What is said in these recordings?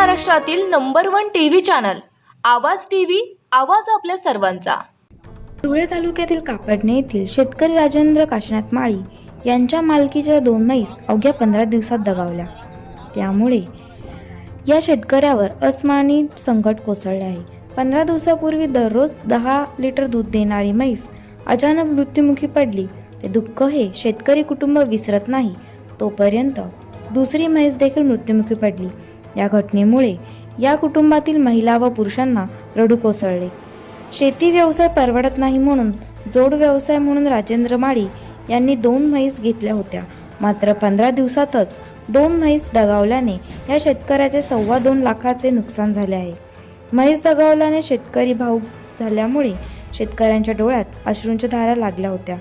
महाराष्ट्रातील number one TV channel Awaaz TV आवाज आपल्या सर्वांचा. धुळे तालुक्यातील कापडणे येथील शेतकरी राजेंद्र काशीनाथ माळी यांच्या मालकीच्या दोन म्हैस अवघ्या पंधरा दिवसात दगावल्या. त्यामुळे या शेतकऱ्यावर अस्मानी संकट कोसळले आहे. पंधरा दिवसापूर्वी दररोज दहा लिटर दूध देणारी म्हैस अचानक मृत्युमुखी पडली. ते दुःख हे शेतकरी कुटुंब विसरत नाही. तोपर्यंत दुसरी म्हैस देखील मृत्युमुखी पडली. या घटनेमुळे या कुटुंबातील महिला व पुरुषांना रडू कोसळले. शेती व्यवसाय परवडत नाही म्हणून जोड व्यवसाय म्हणून राजेंद्र माळी यांनी दोन म्हैस घेतल्या होत्या. मात्र पंधरा दिवसातच दोन म्हैस दगावल्याने या शेतकऱ्याचे सव्वा दोन लाखाचे नुकसान झाले आहे. म्हैस दगावल्याने शेतकरी भाऊ झाल्यामुळे शेतकऱ्यांच्या डोळ्यात अश्रूंच्या धारा लागल्या होत्या.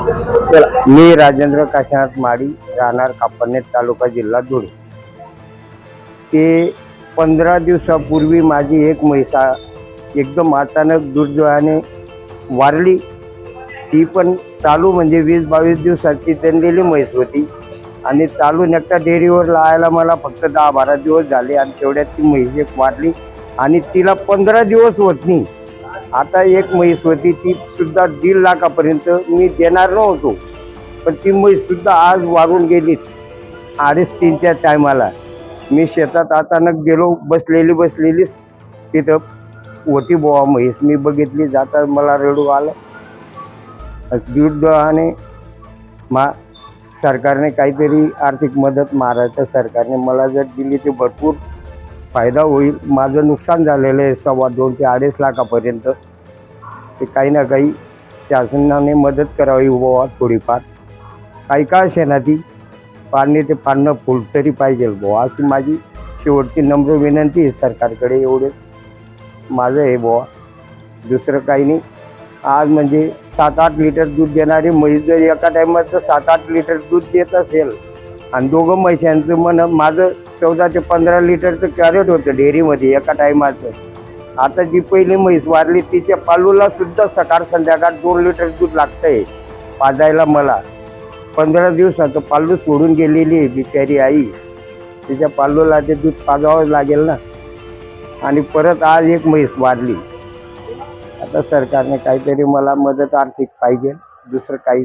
मी राजेंद्र काशीनाथ माडी राहणार कापडनेर तालुका जिल्हा धुळे. ते पंधरा दिवसापूर्वी माझी एक म्हैसा एकदम अचानक दुर्दैवाने वारली. ती पण चालू म्हणजे वीस बावीस दिवसाची त्यांलेली म्हैस होती. आणि चालू एकटा डेअरीवर लावायला मला फक्त दहा बारा दिवस झाले आणि तेवढ्यात ती म्हैस एक वारली. आणि तिला पंधरा दिवस होत नाही. आता एक म्हैस होती ती सुद्धा दीड लाखापर्यंत मी देणार नव्हतो. पण ती म्हैस सुद्धा आज वारून गेली. अडीच तीनच्या टायमाला. मी शेतात अचानक गेलो बसलेली बसलेलीच तिथं होती बोवा म्हैस. मी बघितली जाता मला रडू आलं. दीड मा सरकारने काहीतरी आर्थिक मदत महाराष्ट्र सरकारने मला जर दिली ते भरपूर. फायदा होईल. माझं नुकसान झालेलं आहे सव्वा दोन ते अडीच लाखापर्यंत. ते काही ना काही शासनाने मदत करावी बुवा थोडीफार. काही का असे ना ती पाणी ते पाडणं फुल तरी पाहिजे बुवा. अशी माझी शेवटची नम्र विनंती आहे सरकारकडे एवढे. माझं आहे बुवा. दुसरं काही नाही. आज म्हणजे सात आठ लिटर दूध देणारी म्हैस जर एका टायमाचं सात आठ लिटर दूध देत असेल आणि दोघं म्हैशांचं मन माझं चौदा ते पंधरा लिटरचं कॅरेट होतं डेअरीमध्ये एका टायमाचं आता जी पहिली म्हैस वारली तिच्या पालूला सुद्धा सकाळ संध्याकाळ दोन लिटर दूध लागतंय पाजायला मला. पंधरा दिवसाचं पालू सोडून गेलेली आहे बिचारी आई. तिच्या पालूला ते दूध पाजावं लागेल ना. आणि परत आज एक म्हैस वारली. आता सरकारने काहीतरी मला मदत आर्थिक पाहिजे दुसरं काही